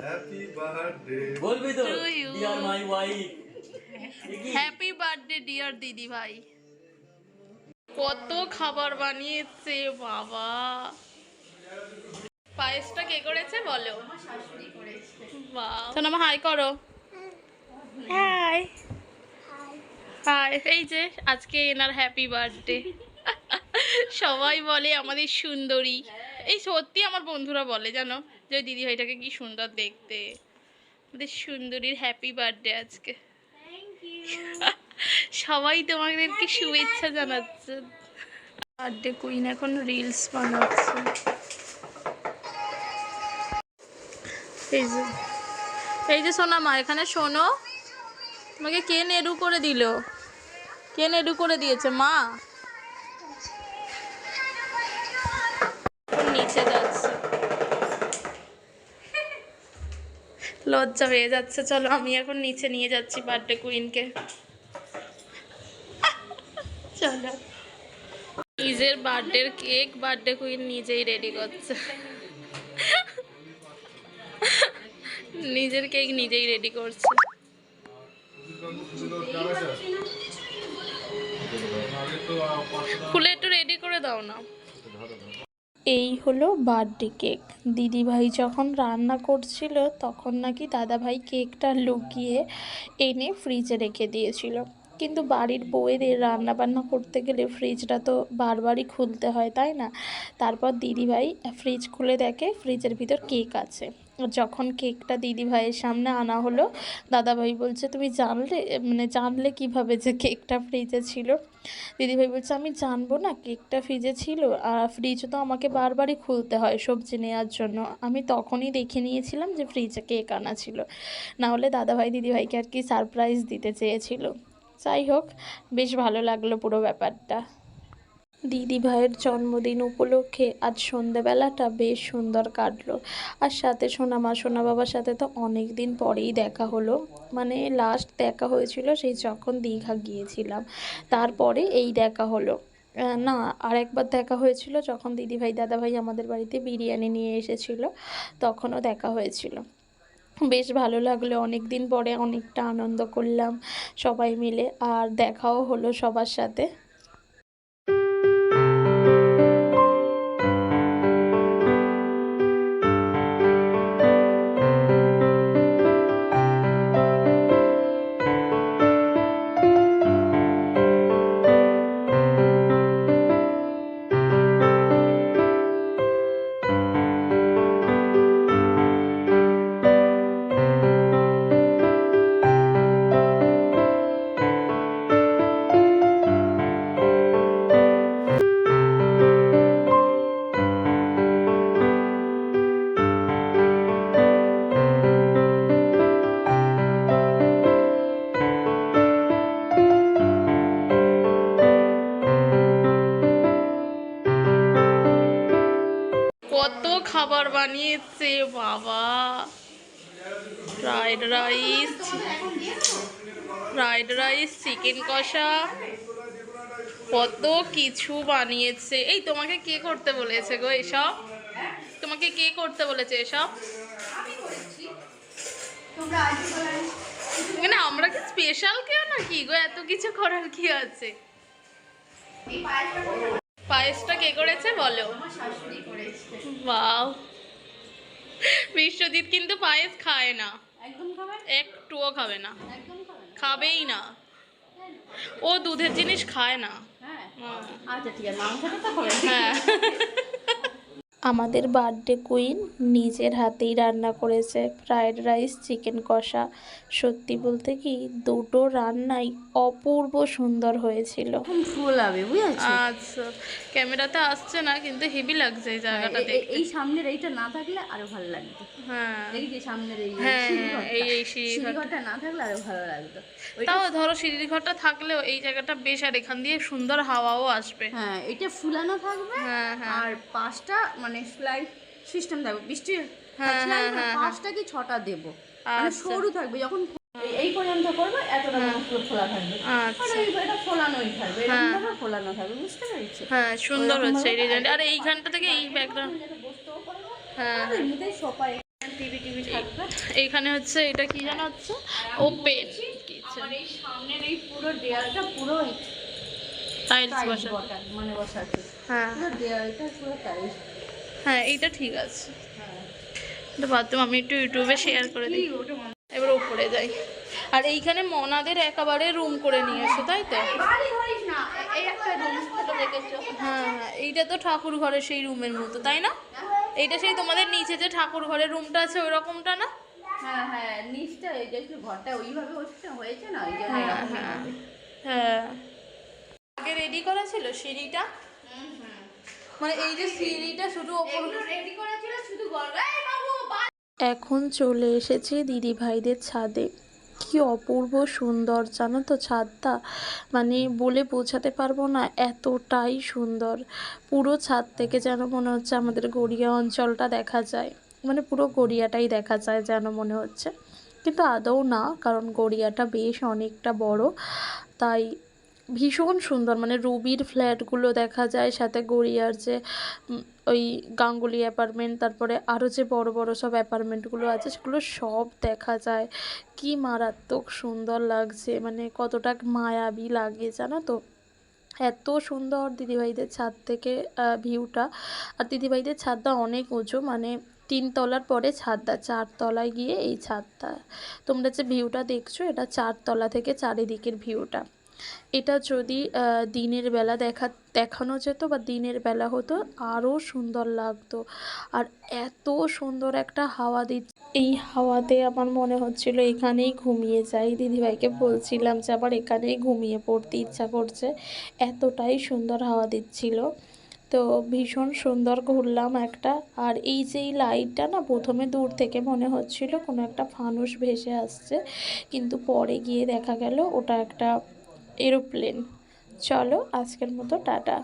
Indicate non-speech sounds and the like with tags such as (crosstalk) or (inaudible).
Happy birthday বলবি তো. Dear my wife happy birthday dear দিদি ভাই কত খাবার বানিয়েছে বাবা। পায়েসটা কে করেছে বলো? তো নামা হাই করো। হাই হাই এই যে আজকে এনার হ্যাপি বার্থডে সবাই বলে আমাদের সুন্দরী। এই সত্যি আমার বন্ধুরা বলে জানো যে দিদি ভাইটাকে কি সুন্দর দেখতে। আমাদের সুন্দরীর হ্যাপি বার্থডে আজকে। (laughs) সবাই তোমাদেরকে শুভেচ্ছা জানাচ্ছে। বার্থডে কুইন এখন রিলস বানাচ্ছে। এই যে এই যে সোনা মা এখানে শোনো। তোমাকে কে নেড়ু করে দিল? কে নেড়ু করে দিয়েছে? মা। লজ্জা হয়ে যাচ্ছে, চলো আমি এখন নিচে নিয়ে যাচ্ছি বার্থডে কুইনকে চলো। নিজের বার্থডের কেক বার্থডে কুইন নিজেই রেডি করছে। নিজের কেক নিজেই রেডি করছে। খুলে একটু রেডি করে দাও না। এই হলো বার্থডে কেক। দিদিভাই যখন রান্না করছিল, তখন নাকি দাদাভাই কেকটা লুকিয়ে এনে ফ্রিজে রেখে দিয়েছিল। কিন্তু বাড়ির বউয়েদের রান্না বান্না করতে গেলে ফ্রিজটা তো বারবারই খুলতে হয়, তাই না? তারপর দিদিভাই ফ্রিজ খুলে দেখে ফ্রিজের ভিতর কেক আছে। যখন কেকটা দিদিভাইয়ের সামনে আনা হলো, দাদাভাই বলছে, তুমি জানলে মানে জানলে কীভাবে যে কেকটা ফ্রিজে ছিল? দিদিভাই বলছে, আমি জানব না, কেকটা ফ্রিজে ছিল। আর ফ্রিজ তো আমাকে বারবারই খুলতে হয় সবজি নেওয়ার জন্য। আমি তখনই দেখে নিয়েছিলাম যে ফ্রিজে কেক আনা ছিল। না হলে দাদাভাই দিদিভাইকে আর কি সারপ্রাইজ দিতে চেয়েছিল। যাই হোক, বেশ ভালো লাগল পুরো ব্যাপারটা। দিদি ভাইয়ের জন্মদিন উপলক্ষে আজ সন্ধেবেলাটা বেশ সুন্দর কাটলো। আর সাথে সোনা মা, সোনা বাবার সাথে তো অনেক দিন পরেই দেখা হলো। মানে লাস্ট দেখা হয়েছিল সেই যখন দীঘা গিয়েছিলাম। তারপরে এই দেখা হলো। না আর একবার দেখা হয়েছিল যখন দিদিভাই দাদাভাই আমাদের বাড়িতে বিরিয়ানি নিয়ে এসেছিল, তখনও দেখা হয়েছিল। বেশ ভালো লাগল অনেক দিন পরে অনেকটা আনন্দ করলাম সবাই মিলে। আর দেখাও হলো সবার সাথে। কত খাবার বানিয়েছে বাবা। Fried rice fried rice, chicken কষা, কত কিছু বানিয়েছে। এই, তোমাকে কে করতে বলেছে গো এসব? তোমাকে কে করতে বলেছে এসব? মানে আমরা কি স্পেশাল কেউ নাকি গো? এত কিছু করার কি আছে? পায়েসটা কে করেছে বলো? বাও বিশ্বজিৎ কিন্তু পায়েস খায় না। একটুও খাবে না। খাবেই না। ও দুধের জিনিস খায় না। হ্যাঁ। আচ্ছা ঠিক আছে হ্যাঁ। (laughs) আমাদের বার্থডে কুইন নিজের হাতেই রান্না করেছে। ফ্রায়েড রাইস চিকেন কষা। সত্যি বলতে কি দুটো রান্নাই অপূর্ব সুন্দর হয়েছিল। এখন ফোলাবে বুঝেছ? আচ্ছা। ক্যামেরাতে আসছে না কিন্তু হেভি লাগছে এই জায়গাটা এ- দেখতে। এই সামনের এইটা না থাকলে আরও ভালো লাগতো। হ্যাঁ। এই যে সামনের এই হ্যাঁ, এই- এই সিঁড়িঘরটা। সিঁড়িঘরটা না থাকলে আরও ভালো লাগতো। তাও ধরো সিঁড়ির ঘরটা থাকলেও এই জায়গাটা বেশ আর এখান দিয়ে সুন্দর হাওয়াও আসবে। হ্যাঁ এটা ফুলানো থাকবে। হ্যাঁ, হ্যাঁ। আর পাঁচটা মানে স্লাইড সিস্টেম থাকবে হ্যাঁ, হ্যাঁ, হ্যাঁ, পাঁচটা কি ছটা দেবো? মানে আচ্ছা। সরু থাকবে যখন এই- পর্যন্ত করবে এতটা মাত্র ফোলা থাকবে। আচ্ছা। এই এটা ফোলানোই থাকবে হ্যাঁ। ফোলানো থাকবে বুঝতে পেরেছ? হ্যাঁ সুন্দর হচ্ছে এই ডিজাইনটা। আর এইখানটা থেকে এই ব্যাকগ্রাউন্ড হ্যাঁ। আর এমনিতেই সোফায় টিভি টিভি থাকবে। এইখানে হচ্ছে এটা কি জানা হচ্ছে? ওপেন আমার এই সামনের এই পুরো দেয়ালটা পুরো টাইলস টাইলস বসা মানে বসাচ্ছে হ্যাঁ। পুরো দেয়ালটা পুরো টাইলস হ্যাঁ এইটা ঠিক আছে। এটা বাথরুম আমি একটু ইউটিউবে শেয়ার করে দিই এবার ওপরে যাই। আর এইখানে মনাদের একেবারে রুম করে নিয়ে এসো তাই তো? হ্যাঁ হ্যাঁ এইটা তো ঠাকুর ঘরের সেই রুমের মতো তাই না? এইটা সেই তোমাদের নিচে যে ঠাকুর ঘরের রুমটা আছে ওই রকমটা না? হ্যাঁ হ্যাঁ নিচটা এই যে ঘরটা ওইভাবে হয়েছে না? ওই জন্য হ্যাঁ হ্যাঁ হ্যাঁ। আগে রেডি করা ছিল সিঁড়িটা? হুম, হুম। মানে এই যে সিঁড়িটা শুধু রেডি করা ছিল শুধু গল্প এই বাবু বা- এখন চলে এসেছে দিদি ভাইদের ছাদে। কি অপূর্ব সুন্দর জানো তো ছাদটা? মানে বলে বোঝাতে পারব না এতটাই সুন্দর। পুরো ছাদ থেকে যেন মনে হচ্ছে আমাদের গড়িয়া অঞ্চলটা দেখা যায়। মানে পুরো গড়িয়াটাই দেখা যায় যেন মনে হচ্ছে। কিন্তু আদৌ না কারণ গড়িয়াটা বেশ অনেকটা বড়। তাই ভীষণ সুন্দর মানে রুবির ফ্ল্যাটগুলো দেখা যায়, সাথে গড়িয়ার যে ওই গাঙ্গুলি অ্যাপার্টমেন্ট তারপরে আরও যে বড় বড় সব অ্যাপার্টমেন্টগুলো আছে, সেগুলো সব দেখা যায়। কি মারাত্মক সুন্দর লাগছে মানে কতটা মায়াবী লাগে, জানো তো? এত সুন্দর দিদিভাইদের ছাদ থেকে ভিউটা আর দিদিভাইদের ছাদটা অনেক উঁচু মানে তিন তলার পরে ছাদটা, চার তলায় গিয়ে এই ছাদটা। তোমরা যে ভিউটা দেখছ, এটা চার তলা থেকে চারিদিকের ভিউটা এটা যদি দিনের বেলা দেখা, দেখানো যেত বা দিনের বেলা হতো আরও সুন্দর লাগতো। আর এত সুন্দর একটা হাওয়া দিচ্ছে এই হাওয়াতে আমার মনে হচ্ছিল এখানেই ঘুমিয়ে যাই। দিদিভাইকে বলছিলাম যে আবার এখানেই ঘুমিয়ে পড়তে ইচ্ছা করছে। এতটাই সুন্দর হাওয়া দিচ্ছিল। তো ভীষণ সুন্দর ঘুরলাম একটা। আর এই যে এই লাইটটা না প্রথমে দূর থেকে মনে হচ্ছিল কোনো একটা ফানুস ভেসে আসছে। কিন্তু পরে গিয়ে দেখা গেল ওটা একটা এরোপ্লেন। চলো আজকের মতো টাটা।